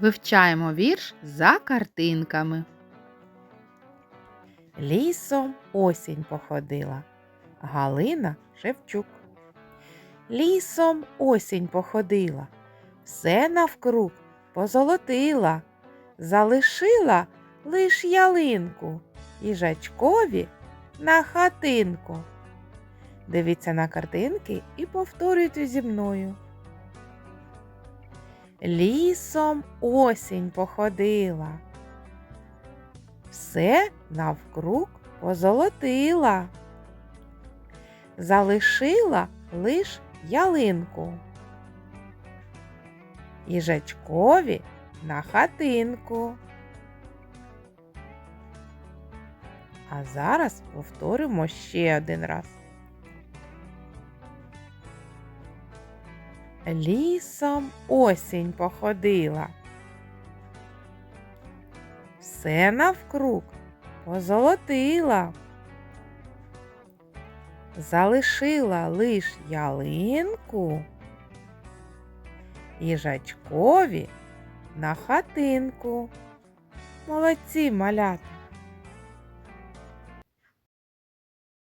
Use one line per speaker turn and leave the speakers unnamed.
Вивчаємо вірш за картинками.
Лісом осінь походила. Галина Шевчук. Лісом осінь походила, все навкруг позолотила, залишила лиш ялинку їжачкові на хатинку. Дивіться на картинки і повторюйте зі мною. Лісом осінь походила. Все навкруг позолотила. Залишила лиш ялинку. Їжачкові на хатинку. А зараз повторимо ще один раз. Лісом осінь походила. Все навкруг позолотила. Залишила лиш ялинку їжачкові на хатинку. Молодці малята!